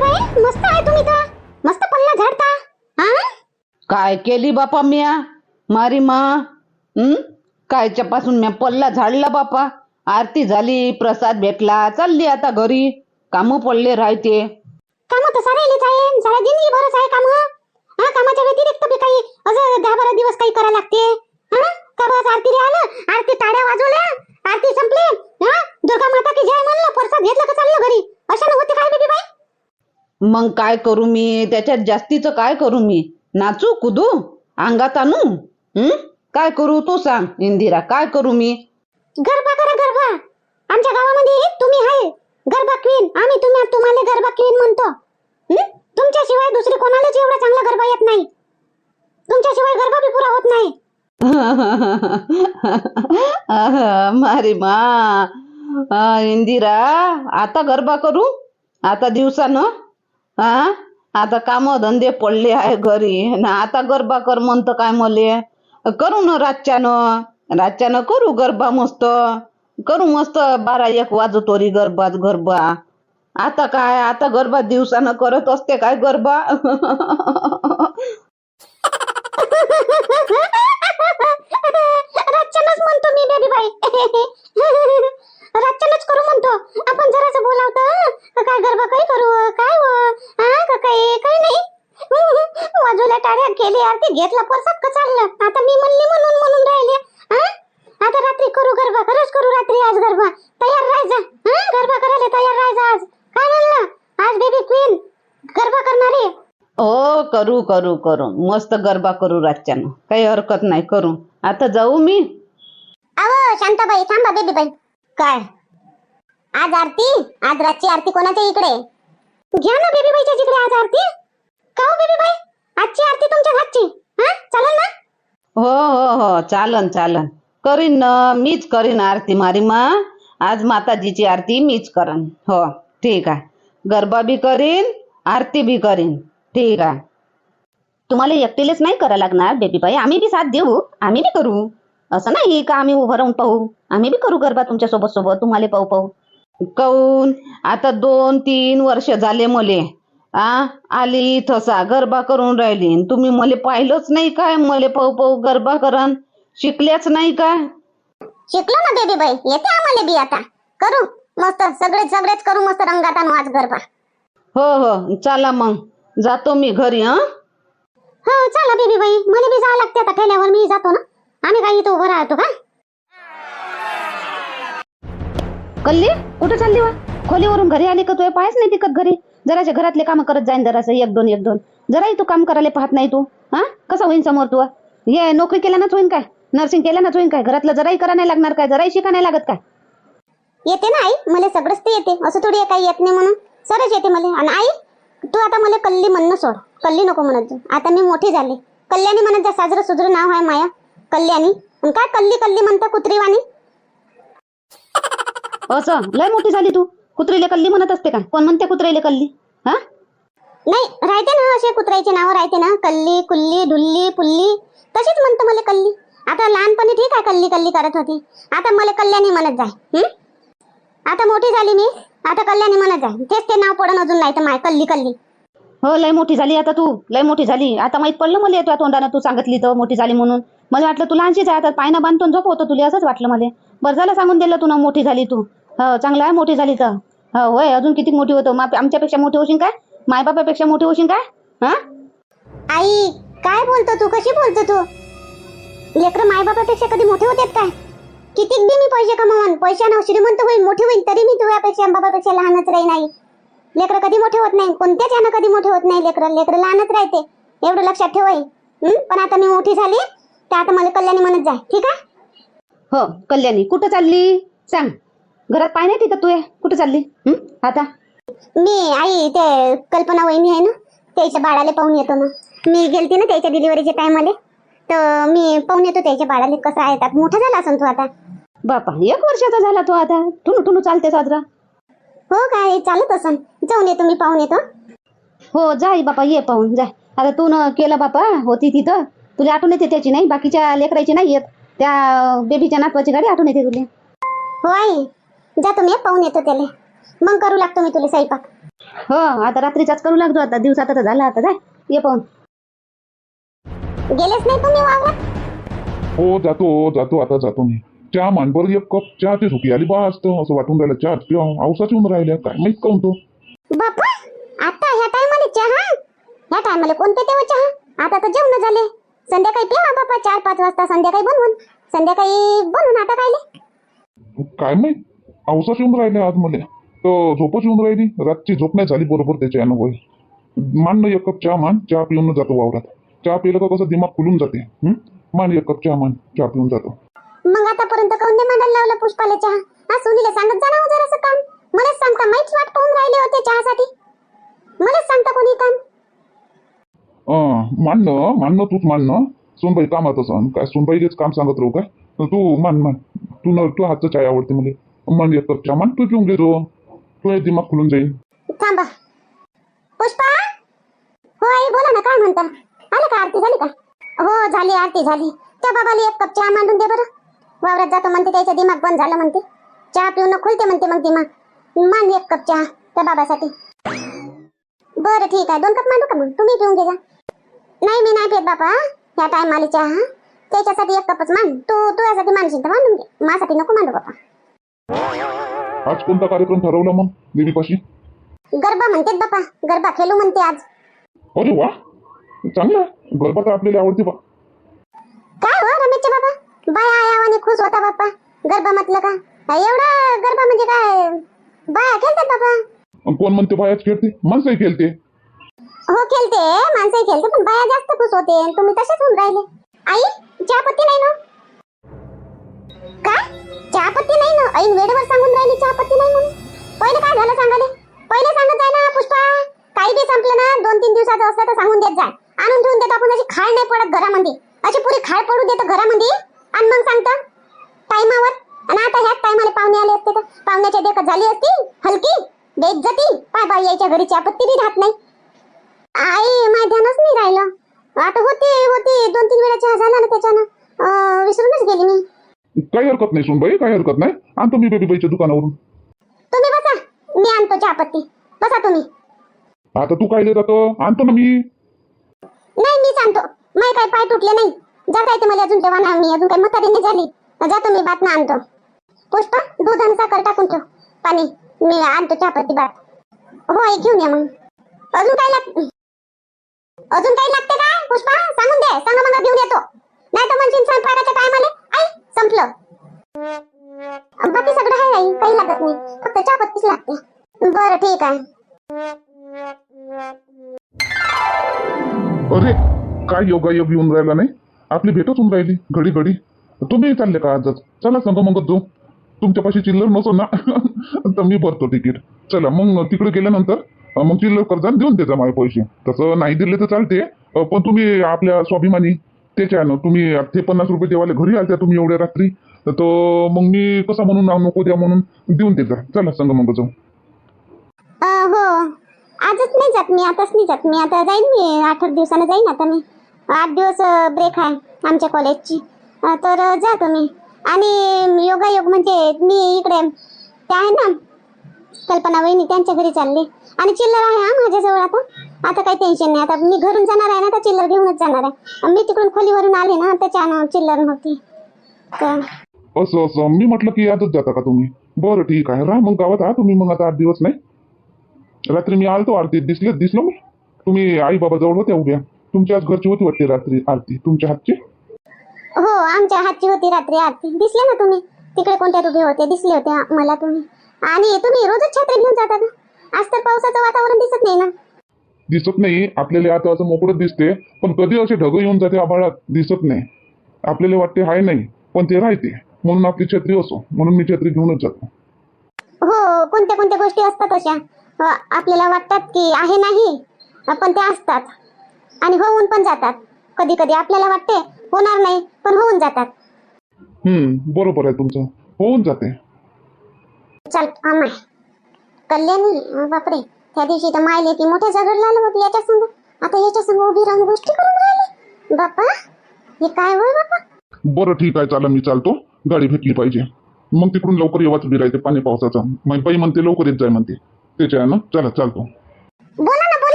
बाई मस्त आहे तुम्ही तर. मस्त पल्ला झाडता. हा काय केली बापा म्या? मारी मा? हं? कायच्या पासून म्या पल्ला झाडला बापा? आरती झाली प्रसाद भेटला चालली आता घरी. काम पडले राहते. काम तर सारे आहे. सारा जिंदगी भरच आहे काम. हा कामाच्या व्यतिरिक्त बी काही असं दहा बारा दिवस काही करायला लागते. हा का बस आरती आलं? आरती टाळ्या वाजवल्या. आरती संपली. हा दुर्गा माता की जय म्हणलं प्रसाद घेतलं का चाललं घरी? अशा होते काय बेबी बाई? मग काय करू मी? त्याच्यात जास्तीचं काय करू मी? नाचू कुदू? अंगात आणू? हं? काय करू तू सांग इंदिरा काय करू मी? गरबा करा गरबा. आमच्या गावामध्ये तुम्ही आहे. गरबा क्वीन आम्ही तुम्ही तुम्हाला गरबा क्वीन म्हणतो. हं? तुमच्याशिवाय दुसरी कोणालाच एवढा चांगला गरबा येत नाही. तुमच्याशिवाय गरबा बी पुरा होत नाही. मारी मा. इंदिरा आता गरबा करू? आता दिवसानं? हा? आता काम धंदे पडले आहे घरी. ना आता गरबा कर म्हणतं काय मले? करू ना रातच्यानं. रातच्यानं करू गरबा मस्त. करू मस्त बारा एक वाजतोरी गरबाच गरबा. आता काय? आता गरबा दिवसानं करत असते काय गरबा? रातच्यानच म्हणतो मी बेबी बाई. रातच्यानच करू म्हणतो. आपण जरासं बोलावतो काय गरबा काही करू काय व? हा का काही काही नाही बाजूला टाळ्या केली आरती घेतला परसात का चाललं आता मी म्हणली म्हणून म्हणून राहिले. आता रात्री करू गरबा खरंच करू रात्री आज गरबा. तयार राहायचा हा? गरबा करायला तयार राहायचा आज. काय म्हणलं? आज बेबी क्वीन गरबा करणारी हो करू करू करू. मस्त गरबा करू रातच्यानं. काही हरकत नाही करू. आता जाऊ मी. अहो शांताबाई थांबा बेबी बाई काय? आज आरती? आज रातची आरती कोणाच्या इकडे? घ्या ना बेबी बाईच्या जिकडे आज आरती. का बेबी बाई आजची आरती तुमच्या घरची? हा? चालेल ना? हो हो हो. चालन चालन. करीन ना. मीच करीन आरती मारी मा. आज माताजीची आरती मीच करन हो ठीक आहे. गरबा बी करीन आरती बी करीन. ठीक आहे. तुम्हाला एकटीलेच नाही करा लागणार बेबीबाई. आम्ही बी साथ देऊ. आम्ही बी करू. असं नाही का आम्ही उभं राहून पाहू? आम्ही बी करू गरबा तुमच्यासोबत सोबत. तुम्हाला पाहू पाहू. काऊन? आता दोन तीन वर्ष झाले मले. आ आली इथंसा गरबा करून राहिली. न तुम्ही मले पाहिलंच नाही काय? मले पाहू पाहू गरबा करन. शिकल्याच नाही काय? शिकलो ना बेबी बाई. येते आम्हाला बी आता. करू मस्त. सगळे सगळेच करू मस्त रंगात आणू आज गरबा. हो हो. चला मग. जातो मी घरी हं? हो चला बेबी बाई. मला बी जावं लागते आता. ठेल्यावर मी जातो ना. आम्ही काही इथं उभं राहतो का कल्ली कुठं चालली वा? खोलीवरून घरी आली का तुझे पायच नाही तिकत घरी. जराशे घरातले काम करत जाईन जरासं एक दोन एक दोन. जराही तू काम करायला पाहत नाही तू हा? कसं होईन समोर तू? ये नोकरी केल्यानंच होईन काय? नर्सिंग केल्यानंच होईन काय? घरातलं जराही करा नाही लागणार काय? जराही शिका नाही लागत काय? येते ना आई मला सगळंच ते येते. असं थोडी आहे काही येत नाही म्हणून. सरच येते मला. आणि आई तू आता मला कल्ली म्हणणं सोड. कल्ली नको म्हणत जाऊ आता मी मोठी झाले. कल्याणी म्हणत जा साजरं सुजरं नाव आहे माया. कल्याणी. आणि काय कल्ली कल्ली म्हणता कुत्रीवाणी? असं. लय मोठी झाली तू. कुत्रीले कल्ली म्हणत असते का? कोण म्हणते कुत्रीले कल्ली? हा? नाही राहते ना असे कुत्र्याचे नाव राहते ना. कल्ली कुल्ली ढुल्ली पुल्ली. तशीच म्हणतो मला कल्ली. आता लहानपणी ठीक आहे कल्ली कल्ली करत होती. आता मला कल्याणी म्हणत जाय. हं? आता मोठी झाली मी. आता कल्याणी म्हणत जाय. तेच ते नाव पडून अजून नाही तर माय. कल्ली कल्ली. हो लय मोठी झाली आता तू. लय मोठी झाली. आता माहीत पडलं मला तुझ्या तोंडानं तू सांगितली तर मोठी झाली म्हणून. मला वाटलं तू लहानशीच आहे. आता पायनं बांधतो झोप होतं तुला असंच वाटलं मला. बरं झालं सांगून दिलं तू ना मोठी झाली तू. हो चांगलं आहे मोठी झाली तर हो होय अजून किती मोठी होतो? मा आमच्यापेक्षा मोठी होशील काय मायबापापेक्षा मोठी होशील काय हा? आई काय बोलतो तू? कशी बोलतो तू? लेकर मायबापापेक्षा कधी मोठे होतात काय? कितीक बी मी पैसे कमावन पैशानं श्रीमंत होईल मोठी होईल तरी मी तुझ्यापेक्षा बाबापेक्षा लहानच राही नाही लेकर कधी मोठे होत नाही कोणत्याच यानं कधी मोठे होत नाही लेकर. लेकर लहानच राहते एवढं लक्षात ठेव आई. हं? पण आता मी मोठी झाली तर आता मला कल्याणी म्हणत जाय ठीक आहे? हो कल्याणी. कुठं चालली? सांग. घरात पाय नाही तिथं तू आहे कुठं चालली? हं? आता? मी आई ते कल्पना वहिनी आहे ना त्याच्या बाळाला पाहून येतो ना. मी गेलते ना त्याच्या डिलिव्हरीच्या टायमाले तर मी पाहून येतो त्याच्या बाळाला कसं आहे त्यात. मोठा झाला असेल तो आता. बापा एक वर्षाचा झाला तो आता. टुनू टुनू चालते साजरा. हो काय चालत असन. जाऊन येतो मी पाहून येतो. हो जाई बापा ये पाहून जाय आता तू न केलं बापा होती तिथं. तुला आठवण येते त्याची नाही? बाकीच्या लेकराची नाही येत. त्या बेबीच्या नातवाची गाडी आठवण येते तुला. हो आई. जातो मी पाहून येतो त्याला. मग करू लागतो मी तुला स्वयंपाक. हो आता रात्रीचाच करू लागतो आता दिवसात आता झाला आता काय ये पाहून. गेलेच नाही तुम्ही वावरात? हो जातो जातो आता जातो मी. चहा मान बरं एक कप चहाची झोपी आली बा असतं असं वाटून राहिलं चहा पिवा औसाच येऊन राहिल्या काय माहीत काऊन तो? बापा आता ह्या टायमाला चहा? ह्या टायमाला कोणते तेव्हा चहा? आता तर जेवण झाले. संध्याकाळी पिवा बापा चार पाच वाजता संध्याकाळी बनवून. संध्याकाळी बनवून आता कायले काय माहीत? औसाच येऊन राहिले आज मला तर झोपच येऊन राहिली रातची झोप नाही झाली बरोबर त्याच्या होय मान एक कप चहा मान चहा पिऊन जातो वावरात. चहा पिलं का कसं दिमाग खुलून जाते. हं? मान एक कप चहा मान चहा पिऊन जातो. मग आतापर्यंत काऊन नाही मांडायला लावलं पुष्पाला चहा? हा सुनीला सांगत जा ना हो जरासं काम. मलाच सांगता माहीत वाट पाहून राहिले होते चहासाठी. मलाच सांगता कोणी काम. अं, मानणं मानणं तूच मानणं सोनबाई कामात असं काय सोनबाईच काम सांगत राहू काय? तर तू मान मान तू न तू हातचं चाय आवडते मला. मान एक कप चहा मान तू पिऊन घेतो तुझा दिमाग खुलून जाईल थांबा पुष्पा हो आई बोला ना काय म्हणता आलं का आरती झाली का हो झाली आरती झाली त्या बाबाला एक कप चहा मांडून दे बरं वावरात जातो म्हणते त्याचं दिमाग बंद झालं म्हणते चहा पिऊन खुलते म्हणते मग दिमाग मान एक कप चहा त्या बाबासाठी बरं ठीक आहे. दोन कप मांडू का मग? तुम्ही पिऊन घे जा नाही मी नाही पित बाबा ह्या टायमाला चहा. त्याच्यासाठी एक कपच मान तू तुझ्यासाठी मानशील तर मांडून घे. माझ्यासाठी नको मांडू बाबा आज कोणता कार्यक्रम ठरवला मग देवीपाशी? गरबा म्हणतेत बापा. गरबा खेळू म्हणते आज. अरे वा. चांगलं. गरबा तर आपल्याला आवडते बा. काय हो रमेशचे बाबा? बाया आयावाने खुश होता बाप्पा गरबा म्हटलं का? एवढा गरबा म्हणजे काय? बाया खेळतात बाबा अन कोण म्हणते बायाच खेळते? माणसंही खेळते. हो खेळते. माणसंही खेळते पण बाया जास्त खुश होते. आणि तुम्ही तसेच होऊन राहिले. आई चहापत्ती नाही ना? का? चहापत्ती नाही ना? ऐन वेळेवर सांगून राहिली चहापत्ती नाही म्हणून. पहिले काय झालं सांगाले? पहिले सांगत जाय ना पुष्पा. काही बी संपलं ना दोन तीन दिवसाचं असलं तर सांगून देत जाय आणून ठेवून देत आपण अशी खाळ नाही पडत घरामध्ये. अशी पुरी खाळ पडू देत घरामध्ये. आणि मग सांगतं टायमावर. आणि आता ह्याच टायमाला पाहुणे आले असते तर पाहुण्याच्या देखत झाली असती हलकी बेइज्जती. पाय बाई यायच्या घरी चहापत्ती बी राहत नाही. आई माय ध्यानच नाही राहिलं. आता होती होती. दोन तीन वेळा चहा झाला ना त्याच्यानं. विसरूनच गेली मी. काही हरकत नाही सोनबाई काही हरकत नाही. आणतो मी बेबीबाईच्या दुकानावरून. तुम्ही बसा. मी आणतो चहापत्ती बसा तुम्ही. आता तू काय जातो आणतो ना मी. नाही मीच आणतो. माही काय पाय तुटले नाही. जा काय ते मला अजून तेव्हा नाही मी अजून काही म्हातारी नाही झाली. जातो मी बातम्या आणतो. पुष्पा दूध आणि साखर टाकून ठेव. पाणी. मी आणतो चहापत्ती बात हो आई घेऊन या मग. अजून काय लाग अजून काही लागते काय पुष्पा सांगून दे. सांगा मग घेऊन येतो. नाही तर म्हणशील स्वयंपाकाच्या टायमाले संपलं. बाकी सगळं आहे आई काही लागत नाही. फक्त चहापत्तीच लागते. बरं ठीक आहे. अरे काय योगा योग येऊन राहिला नाही? आपली भेटच होऊन राहिली घडी घडी. तुम्ही चालले का आजच? चला सांगा मग जाऊ. तुमच्यापाशी चिल्लर नसो ना. तर मी भरतो तिकीट. चला मग तिकडे गेल्यानंतर मग चिल्लर कर्जात देऊन देता माझे पैसे. तसं नाही दिले तर चालते. पण तुम्ही आपल्या स्वाभिमानी त्याच्यानं तुम्ही ते पन्नास रुपये देवाले घरी आलत्या तुम्ही एवढ्या रात्री. तर तो मग मी कसा म्हणून नाव नको द्या म्हणून देऊन देता. चला संग मग जाऊ. हो. आजच नाही जात मी आताच नाही जात मी. आता जाईन मी आठ आठ दिवसानं जाईन आता मी. आठ दिवस ब्रेक आहे आमच्या कॉलेजची तर जा तुम्ही. आणि योगायोग म्हणजे मी इकडे त्या आहे ना कल्पना वहिनी त्यांच्या घरी चालली. आणि चिल्लर आहे हा माझ्याजवळ आता. आता काही टेन्शन नाही. आता मी घरून जाणार आहे ना तर चिल्लर घेऊनच जाणार आहे. मी तिकडून खोलीवरून आले ना त्याच्यानं चिल्लर नव्हती. तर असं असं. मी म्हटलं की आजच जाता का तुम्ही? बरं ठीक आहे. राहा मग गावात आहा तुम्ही मग आता आठ दिवस नाही. रात्री मी आलतो आरतीत दिसले दिसलो मी. तुम्ही आई बाबा जवळ होत्या उभ्या. तुमच्याच घरची होती वाटते रात्री आरती? तुमच्या हातची? हो आमच्या हातची होती रात्री आरती. दिसले ना तुम्ही? तिकडे कोणत्या उभे होते दिसले होते मला तुम्ही. आणि तुम्ही रोजच छत्री घेऊन जाता का? आज तर पावसाचं वातावरण दिसत नाही ना. दिसत नाही. आपल्याला आता असं मोकळं दिसते पण कधी असे ढग येऊन जाते आभाळात दिसत नाही. आपल्याला वाटते हाय नाही पण ते राहते. म्हणून आपली छत्री असो म्हणून मी छत्री घेऊनच जातो. हो कोणत्या कोणत्या गोष्टी असतात अशा? आपल्याला वाटतात की आहे नाही पण त्या असतात. आणि होऊन पण जातात. कधी कधी आपल्याला वाटते होणार नाही पण होऊन जातात. हम्म बरोबर आहे तुमचं. होऊन जाते. चल अमाय कल्याणी बापरे त्या दिवशी तर मायले की मोठ्या झगडला आलं होतं याच्या संग. आता याच्या संग उभी राहून गोष्टी करून राहिले. बाप्पा हे काय होय बाप्पा? बरं ठीक आहे चला मी चालतो. गाडी भेटली पाहिजे. मग तिकडून लवकर येवाच उभी राहते पाणी पावसाचा. मग बाई म्हणते लवकर येत जाय म्हणते. त्याच्यानं चला चालतो.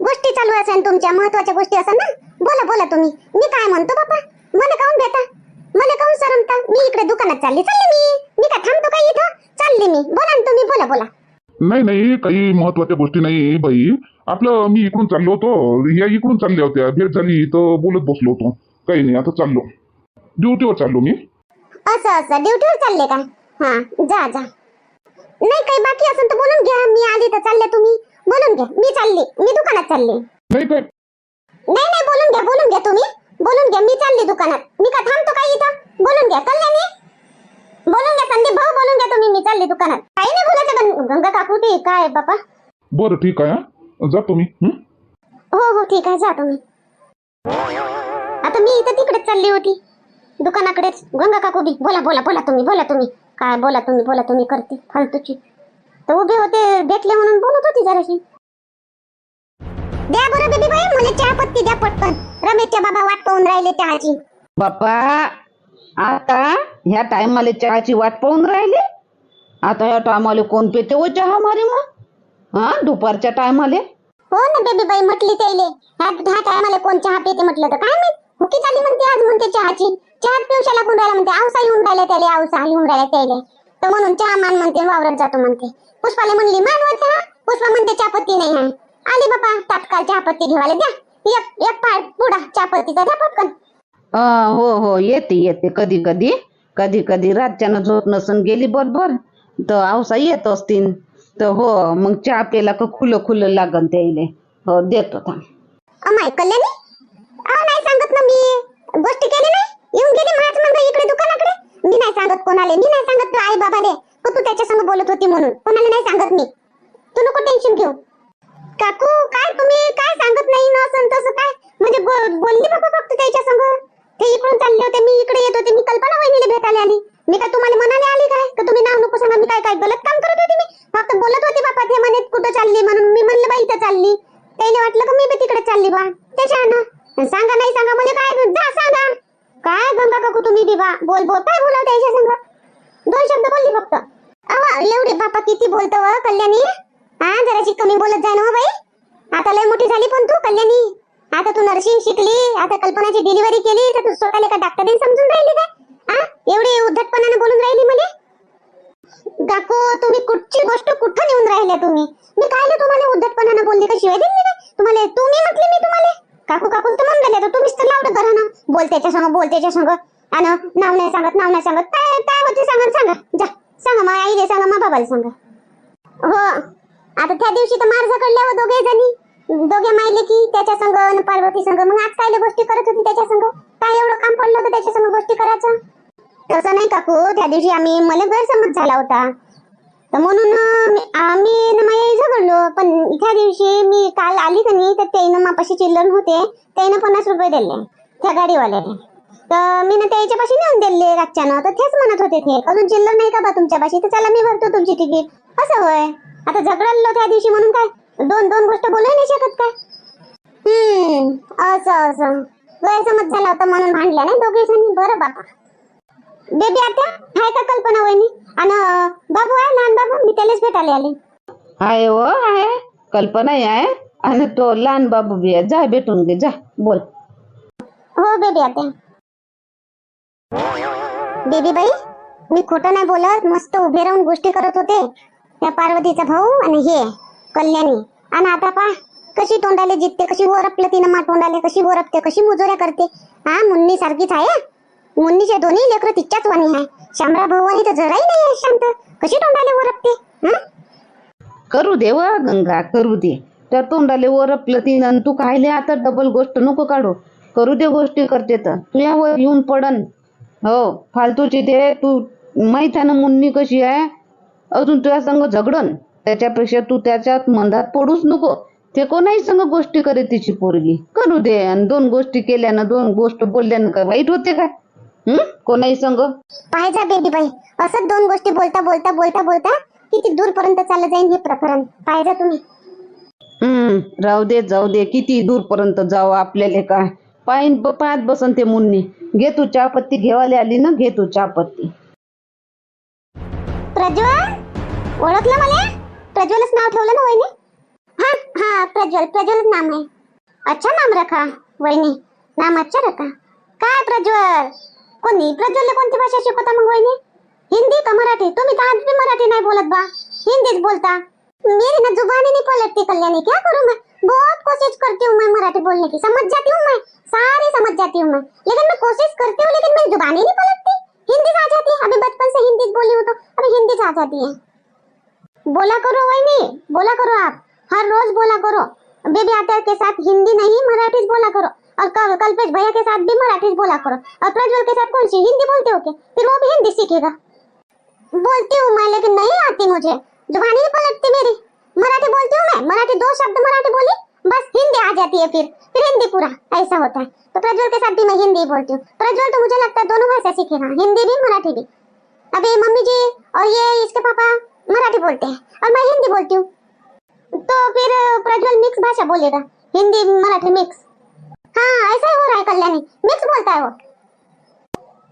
गोष्टी चालू असेल तुमच्या महत्त्वाच्या गोष्टी असेल ना? बोला बोला तुम्ही. मी काय म्हणतो बापा मला काऊन भेटा? मला काऊन सरमता? मी इकडे दुकानात चालली. चालली मी. मी काय थांबतो काय इथं? चालली मी. बोला ना तुम्ही बोला बोला. नाही नाही काही महत्त्वाच्या गोष्टी नाही बाई. आपलं मी इकडून चाललो होतो. या इकडून चालल्या होत्या. भेट झाली तर बोलत बसलो होतो. काही नाही आता चाललो. ड्युटीवर चाललो मी. असं असं. ड्युटीवर चालले का? हा जा जा. नाही काही बाकी असेल तर बोलून घ्या. मी आली तर चालले तुम्ही. बोलून घ्या. मी चालली. मी दुकानात चालली. नाही काय नाही नाही बोलून घ्या बोलून घ्या तुम्ही बोलून घ्या मी चालली दुकानात. मी का थांबतो काय इथं? बोलून घ्या कल्याणी बोलून घ्या संदीप भाऊ बोलून घ्या तुम्ही मी चालली दुकानात. काही नाही बोलायचं गंगा काकू ते काय बापा? बरं ठीक आहे हा? जातो मी हं? हो हो ठीक आहे जा तुम्ही. आता मी इथं तिकडेच चालली होती दुकानाकडेच. गंगा काकू बी बोला बोला बोला तुम्ही बोला तुम्ही. काय बोला तुम्ही बोला तुम्ही करते फालतूची. तर उभे होते भेटले म्हणून बोलत होती जराशी. द्या बरं बेबी बाई मला चहा पत्ती द्या पटकन. रमेशच्या बाबा वाट पाहून राहिले चहाची. बाप्पा आता ह्या टायमाले चहाची वाट पाहून राहिले? आता ह्या टायमाले कोण पेते व चहा मारी मग? हा दुपारच्या टायमाले हो ना बेबी बाई म्हटली त्याले. ह्या ह्या टायमाला कोण चहा पिते म्हटलं तर. काय माहीत? हुकी झाली म्हणते आज म्हणते चहाची. चहाच पिवशा लागून राहिला म्हणते. आवसा येऊन राहिला त्याले आवसा येऊन राहिला त्याले. तर म्हणून चहा मान म्हणते वावरात जातो म्हणते. पुष्पाला म्हणली मान वर चहा. पुष्पा म्हणते चहापत्ती नाही आहे. आली बापा तात्काळ चहापत्ती घेवायला द्या एक एक पाय पुडा चहापत्तीचा द्या पटकन. हा, हो हो येते येते. कधी कधी कधी कधी. रातच्यानं झोप नसून गेली बरोबर. तर आवसा येत असतील तर हो मग चहा प्यायला का खुलं खुलं लागन त्याइले हो देतो थांब. अमाय कल्याणी? अहो नाही सांगत ना मी. गोष्टी केली नाही? येऊन गेली मग इकडे दुकानाकडे? मी नाही सांगत कोणाला. मी नाही सांगत तू आई बाबाले. का तू त्याच्या संग बोलत होती म्हणून. कोणाला नाही सांगत मी. तू नको टेन्शन घेऊ. काकू काय तुम्ही काय सांगत नाही ना असं तसं काय? म्हणजे बोलली बाबा फक्त त्याच्या संग. ते इकडून चालले होते मी इकडे येत होते मी कल्पना वहिनीला भेटायला आली. मी काय तुम्हाला मनाने आली काय? का तुम्ही नाव नको सांगा मी काय काय गलत काम करत होते मी? फक्त बोलत होते बापा ते म्हणे कुठं चालली? म्हणून मी म्हणलं बाई इथं चालली. त्याने वाटलं का मी बी तिकडे चालली बा? त्याच्यानं सांगा नाही सांगा म्हणजे काय? जा सांगा. काय गंगा काकू तुम्ही बी बा? बोल बोल काय बोलाव त्याच्या संग? दोन शब्द बोलली फक्त. अवा एवढे बापा किती बोलतो हो, कल्याणी? हा जराशी कमी बोलत जाय ना हो बाई. आता लय मोठी झाली पण तू कल्याणी. आता तू नर्सिंग शिकली आता कल्पनाची डिलिव्हरी केली तर तू स्वतःला का डॉक्टरीन समजून राहिली काय हा एवढी उद्धटपणाने बोलून राहिली म्हणे? काकू तुम्ही कुठची गोष्ट कुठं नेऊन राहिल्या तुम्ही? मी काय तुम्हाला उद्धटपणाने बोलली का शिवाय दिली काय तुम्हाला तुम्ही म्हटली मी तुम्हाला. काकू काकू तर म्हणून राहिले तर तुम्हीच तर लावलं करा ना. बोलत्याच्या संग बोलत्याच्या संग. अन नाव नाही सांगत नाव नाही सांगत. काय काय होते सांगा सांगा. जा सांगा मा आईले सांगा मा बाबाला सांगा. हो आता त्या दिवशी तर मार झकडल्यावर हो दोघे जणी. दोघे मायले की त्याच्या संग आणि पार्वती संग. मग आज काय गोष्टी करत होती त्याच्या संग? काय एवढं काम पडलं होतं त्याच्या संग गोष्टी करायचं? तसं नाही काकू. त्या दिवशी आम्ही मला गैरसमज झाला होता. तर म्हणून आम्ही माझ्या झगडलो. पण त्या दिवशी मी काल आली का नाही तर त्यानं मापाशी चिल्लर होते. त्यानं पन्नास रुपये दिले त्या गाडीवाल्याने. तर मी ना त्याच्यापाशी नेऊन दिले रातच्यानं. तर तेच म्हणत होते ते. अजून चिल्लर नाही का बा तुमच्यापाशी तर चला मी भरतो तुमची तिकीट. असं होय. आता झगडलो त्या दिवशी म्हणून काय? दोन दोन गोष्ट बोलू नाही शकत काय? हम्म असं असं. गैरसमज झाला होता म्हणून भांडल्या नाही दोघे जणी. बरं बापा. बेबी आता हाय का कल्पना वहिनी? आणि बाबू आहे लहान बाबू? मी त्यालाच भेटायला आले. आहे हो आहे कल्पना आहे. आणि तो लहान बाबू बी आहे. जा भेटून घे. जा बोल. हो बेबी आता. बेबी बाई मी खोटं नाही बोलत. मस्त उभे राहून गोष्टी करत होते. या पार्वतीचा भाऊ आणि हे कल्याणी. आणि आता पा कशी तोंडाले जितते कशी ओरपलं तिनं मा तोंडाले कशी ओरपते कशी मुजोऱ्या करते. हा मुन्नी सारखीच आहे मुन्नीचे दोन्ही लेकरं तिच्याच वाणी आहे. शामरा भाऊ आणि तर जराही नाही शांत. कशी तोंडाले ओरपते हा? करू दे व गंगा करू दे. तर तोंडाले ओरपलं तिनं तू कायले आता डबल गोष्ट नको काढू. करू दे गोष्टी करते तर. तुझ्यावर येऊन पडन. हो फालतूची ते तू माहीत आहे ना मुन्नी कशी आहे? अजून तुझ्या संग झगडन त्याच्यापेक्षा तू त्याच्यात मंदात पडूच नको. ते कोणाही संग गोष्टी करे तिची पोरगी. करू दे आणि दोन गोष्टी केल्यानं दोन गोष्ट बोलल्यानं काय वाईट होते काय? हं? कोणाही संग? पाहिजा बेबी बाई. असंच दोन गोष्टी बोलता बोलता बोलता बोलता किती दूरपर्यंत चाललं जाईल हे प्रकरण. पाहिजा तुम्ही. हम्म राहू दे जाऊ दे किती दूरपर्यंत जावं आपल्याला काय? पायीन पायात बसन ते मुन्नी. घे तू चहापत्ती घेवायला आली ना घे तू चहापत्ती. प्रज्वल! ओळखलं मला? प्रज्वलच नाव ठेवलं ना वहिनी? हा हा, प्रज्वल. प्रज्वल नाम है अच्छा नाम रखा, वहिनी. नाम अच्छा रखा. काय प्रज्वल? कोणी? प्रज्वलला कोणती भाषा शिकवता मग वहिनी? हिंदी का मराठी? तुम्ही तर आज मराठी नहीं बोलत बा. हिंदीच बोलता. मेरी ना ज़ुबान नहीं पलटती कल्याणी. क्या करूँ मैं? बहुत कोशिश करती हूँ मैं मराठी बोलने की. समझ जाती हूँ मैं? सारी समझ जाती हूँ मैं. लेकिन मैं कोशिश करती हूँ, लेकिन मेरी ज़ुबान नहीं पलटती. हिंदी आ जाती है. अभी बचपन से हिंदी बोली हूँ तो अभी हिंदी आ जाती है. बोला करो वही बोला करो आप। हर रोज बोला करो। बेबी आता के साथ हिंदी नहीं मराठी बोला करो। और कल कल्पेश भैया के साथ भी मराठी बोला करो। और प्रज्वल के साथ कौन सी? हिंदी बोलते हो क्या? फिर वो भी हिंदी सीखेगा। बोलती हूँ मैं, लेकिन नहीं आती मुझे। ज़ुबान ही नहीं पलटती मेरी। मराठी बोलती हूँ मैं? मराठी दो शब्द मराठी बोली, बस हिंदी आ जाती है फिर। फिर हिंदी पूरा, ऐसा होता है। तो प्रज्वल के साथ भी मैं हिंदी बोलती हूँ। प्रज्वल तो मुझे लगता है दोनों भाषा सीखेगा। हिंदी भी, मराठी भी। अभी मम्मी जी और ये इसके पापा मराठी बोलते हैं और मैं हिंदी बोलती हूँ। तो फिर प्रज्वल मिक्स भाषा बोलेगा। हिंदी, मराठी मिक्स हाँ ऐसा ही रहा है कल्याणी। मिक्स बोलता है वो।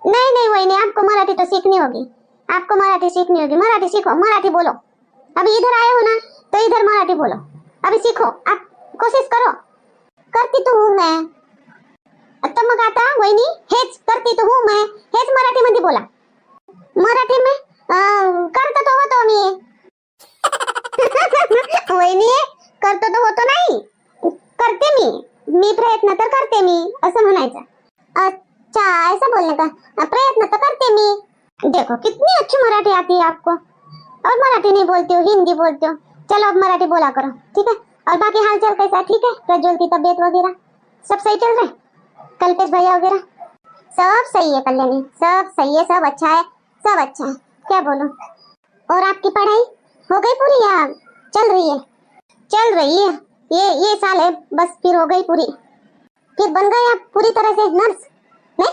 नहीं नहीं, वही नहीं। आपको मराठी तो सीखनी होगी। आपको मराठी सीखनी होगी। मराठी सीखो। मराठी बोलो। अभी इधर आए हो ना तो इधर मराठी बोलो। अभी सीखो। आप कोशिश करो। करती तो हूँ मैं। तर मग आता वहिनी हेच, करती तो हूँ मैं। हेच मराठीमध्ये बोला। मराठी में करतो तो होतो मी. वहिनी करतो तो होतो नाही. करते मी. मी प्रयत्न तर करते मी असं म्हणायचं. अच्छा ऐसा बोलने का? अं, प्रयत्न तो करते मी. देखो कितनी अच्छी मराठी आती है आपको. और मराठी नहीं बोलती हो हिंदी बोलते हो. चलो अब मराठी बोला करो ठीक है? और बाकी हाल चाल कैसा ठीक है? प्रज्वल की तबीयत वगैरह? सब सही चल रहा है? कल्पेश भैया वगैरह? सब सही है कल्याणी सब सही है सब अच्छा है सब अच्छा है। क्या बोलो? और आपकी पढ़ाई हो गई पूरी या चल रही है? चल रही है। ये ये साल है, बस फिर हो गई पूरी। फिर बन गए आप पूरी तरह से नर्स, नहीं?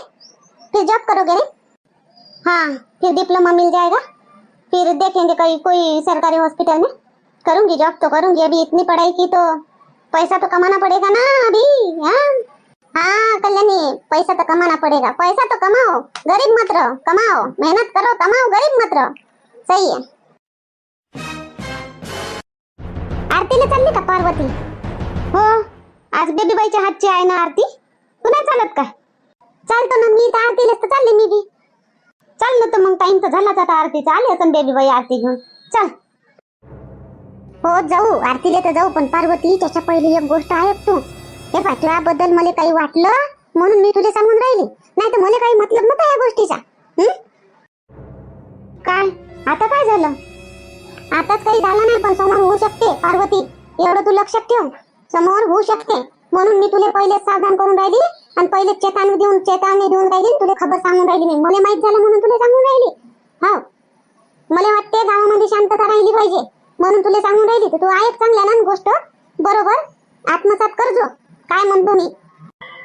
फिर जॉब करोगे, नहीं? हाँ फिर डिप्लोमा मिल जाएगा। फिर देखेंगे कहीं कोई सरकारी हॉस्पिटल में। करूँगी जॉब तो करूँगी। अभी इतनी पढ़ाई की तो पैसा तो कमाना पड़ेगा ना अभी हाँ? हाँ कल्याणी पैसा तो कमाना पड़ेगा. पैसा तो कमाओ गरीब मत रहो कमाओ मेहनत करो कमाओ गरीब मत रहो सही है आरतीला चालली का पार्वती? हो आज बेबीबाईच्या हातची आहे ना आरती. तू नाही चालत का? चालतो ना मी तर आरतीलाच तर चालली मी बी. चाललो तर मग टाइम तर झालाच आता आरतीचा. आली असं बेबीबाई आरती घेऊन. चल. हो जाऊ. आरतीला तर जाऊ पण पार्वती त्याच्या पहिली एक गोष्ट आहे तू. हे पा मला काही वाटलं म्हणून मी तुला सांगून राहिली. नाही तर मला काही मतलब नव्हता या गोष्टीचा. काय? आता काय झालं? आताच काही झालं नाही पण समोर होऊ शकते पार्वती. एवढं तू लक्षात ठेव. समोर होऊ शकते. म्हणून मी तुला पहिले सावधान करून राहिली आणि पहिले चेतावणी देऊन चेतावणी देऊन राहिली तुला खबर सांगून राहिली मी. मला माहीत झालं म्हणून तुला सांगून राहिली. हो मला वाटते गावामध्ये शांतता राहिली पाहिजे. म्हणून तुला सांगून राहिली तर तू ऐक चांगल्या ना गोष्ट बरोबर आत्मसात करजो काय म्हणतो मी?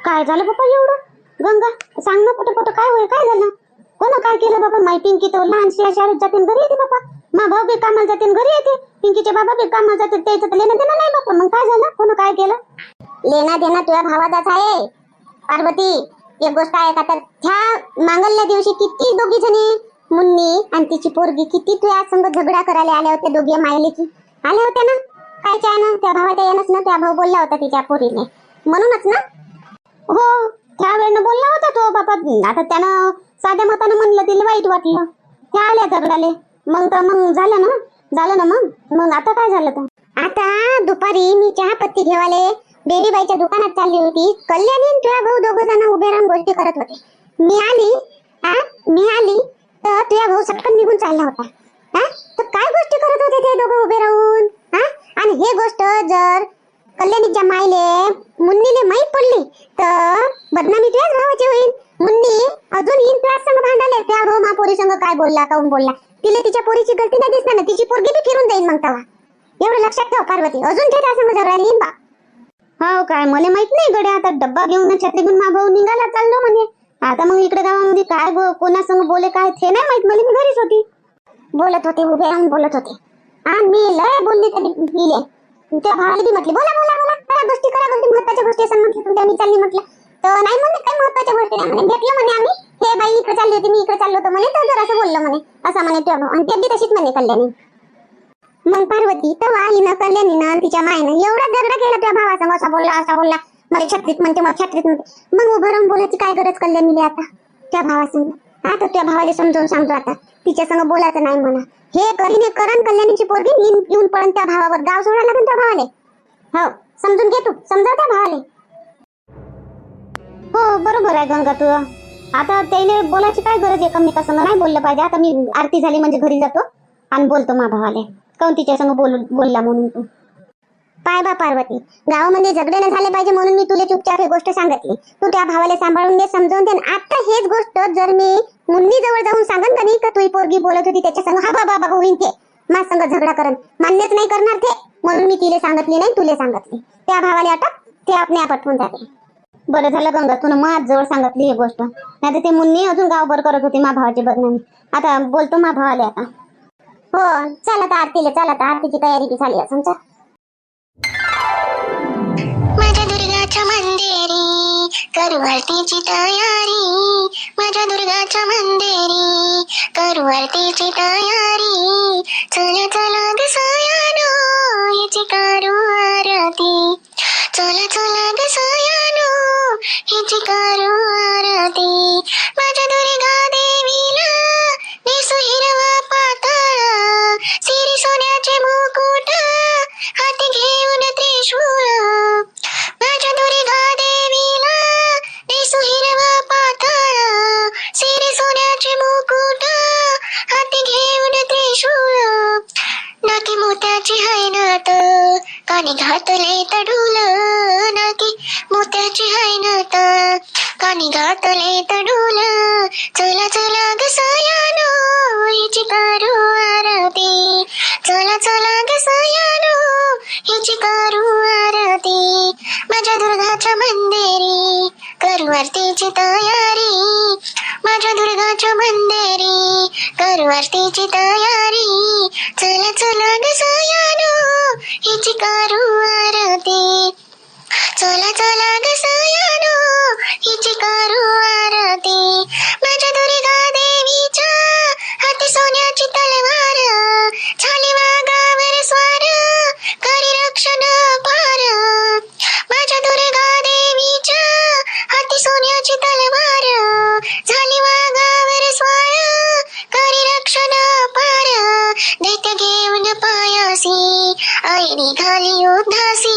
काय झालं बाबा एवढं? गंगा सांग ना कुठं कुठं काय होय काय झालं? कोण काय केलं बाबा माय पिंकी तर लहानशी आहे, शाळेत जाते घरी येते बाबा मा भाऊ बी कामाला जाते घरी येते. पिंकीचे बाबा बी कामाला जाते त्याचं तर लेणं देणं नाही बाबा मग काय झालं? कोण काय केलं? लेणं देणं तुझ्या भावाचाच आहे. पार्वती एक गोष्ट आहे का तर ह्या मांगल्या दिवशी किती दोघी जणी मुन्नी आणि तिची पोरगी किती तुझ्या संग झगडा करायला आल्या होत्या दोघी मायलेची? आल्या होत्या ना? कायच्या ना त्या भावाच्या येणंच ना त्या भाऊ बोलला होता तिच्या पोरीने म्हणूनच ना? हो त्यावेळेनं बोलला होता तो बाबा आता त्यानं साध्या मतानं म्हणलं तिला वाईट वाटलं. त्या आल्या झगडाले मग तर मग झालं ना? झालं ना मग? मग आता काय झालं तर? आता दुपारी मी चहा पत्ती घेवाले. बेबीबाईच्या दुकानात चालली होती. कल्याणी आणि तुझ्या भाऊ दोघ जण उभे राहून गोष्टी करत होते. मी आली हा मी आली तर तुझ्या भाऊ सटकन निघून चालला होता. हा तर काय गोष्टी करत होते ते दोघं उभे राहून? हा आणि हे गोष्ट जर कल्याणीच्या मायले मुन्नीले माहीत पडली. तर बदनामी तुझ्याच भावाची होईल मुन्नी अजून इन क्लास संग भांडाले त्या भाऊ मा पोरी संग काय बोलला काऊन बोलला? तिला तिच्या पोरीची गलती नाही दिसणार ना तिची पोरगी बी फिरून जाईल मग तवा. एवढं लक्षात ठेव पार्वती. अजून ते त्या संग झगडायला बा. हो काय मला माहीत नाही गड्या. आता डब्बा घेऊन छत्री घेऊन मा भाऊ निघाला चाललो म्हणे. आता मग इकडे गावामध्ये काय बो- कोणासंग बोले काय ते नाही माहीत. मला मी घरीच होती. बोलत होते उभे राहून बोलत होते. आणि मी लय बोलली तरी त्या भावाला बी बोला बोला बोला करा गोष्टी करा गोष्टी महत्त्वाच्या गोष्टी असं म्हटलं तुमच्या मी चालली म्हटलं. तर नाही म्हणले काय महत्त्वाच्या गोष्टी नाही. म्हणे म्हणे आम्ही. हे बाई इकडे चालली होती मी इकडे चाललो होतो म्हणे तर म्हणे असं म्हणे तो आणि ते बी तशीच म्हणे कल्याणी. मग पार्वती कल्याणीनं तिच्या मायनं एवढा झगडा केला त्या भावाचा असा बोलला असा बोलला. मला छत्रीत म्हणते मग छत्रीत म्हणते मग उभं राहून बोलायची काय गरज कल्याणीले आता? त्या भावासंग आता त्या भावाला समजावून सांगतो आता. तिच्या संग बोलायचं नाही म्हणा. हे करीन करण कल्याणीची पोरगी येऊन येऊन पडन त्या भावावर गाव सोडा लागेल त्या भावाले. हो समजून घे तू. समजाव त्या भावाले. हो बरोबर आहे गंगा तू. आता त्याने बोलायची काय गरज आहे कमी संग नाही बोललं पाहिजे. आता मी आरती झाली म्हणजे घरी जातो आणि बोलतो मा भावाले. काऊन तिच्या संग बोल बोलला म्हणून तू? पाय बा पार्वती. गावामध्ये झगडे नाही झाले पाहिजे म्हणून मी तुला चुपचाप ही गोष्ट सांगितली तू त्या भावाला सांभाळून घे समजावून दे. आता हेच गोष्ट जर मी मुन्नी जवळ जाऊन सांगन का नाही का तुही पोरगी बोलत होती त्याच्या संग? हा बाबा होईन ते. माझ संग झगडा करन मान्यच नाही करणार ते. म्हणून मी तिला सांगितली नाही तुला सांगितली. त्या भावाला अटक ते आपण आप जाते. बरं झालं गंगा तुला माझ जवळ सांगितली ही गोष्ट. नाही ते मुन्नी अजून गावभर करत होती मा भावाची बदनामी. आता बोलतो मा भावाले आता. हो चला आता आरतीला चला आता आरतीची तयारी झाली असं दुर्गाच्या मंदिरी करू आरतीची तयारी माझ्या दुर्गाच्या मंदिरी करू आरतीची तयारी. चला चला ग सयानो हिची करू आरती. चला चला ग सयानो हिची करू आरती. कानी घातले तडूल नाकी मोत्याची हैनत कानी गातले तडूल चला चला गसयानो हिची करू आरती. चला चला गसयानो सयानो हिची करू आरती. माझ्या दुर्गाच्या मंदिरी करू आरतीची तयारी. माझ्या दुर्गाच्या मंदिरी करू आरतीची तयारी. चला चला गसयानो हिची करू आरती चला चला ग सयानो हिची करू आरती. माझ्या दुर्गा देवीच्या हाती सोन्याची तलवार. झाली वागावर स्वार करी रक्षण पार. माझ्या दुर्गा देवीच्या हाती सोन्याची तलवार. झाली वागावर स्वार करी रक्षण पार. दैत्य घेऊन पायासी आई निघाली उदासी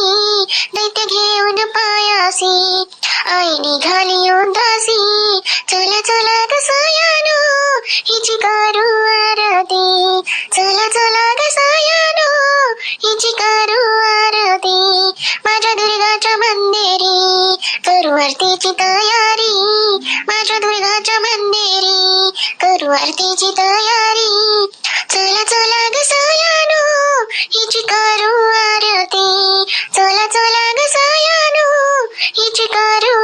दैत्य घेऊन पायासी. आई निघाली उदासी चला चला ग सयानो हिची करू आरती. चला चला ग सयानो हिची करू आरती. माझ्या दुर्गाच्या मंदिरी करू आरतीची तयारी. माझ्या दुर्गाच्या मंदिरी करू आरतीची तयारी. चला चला ग करू आरती. चला चला गसायानो हिची करू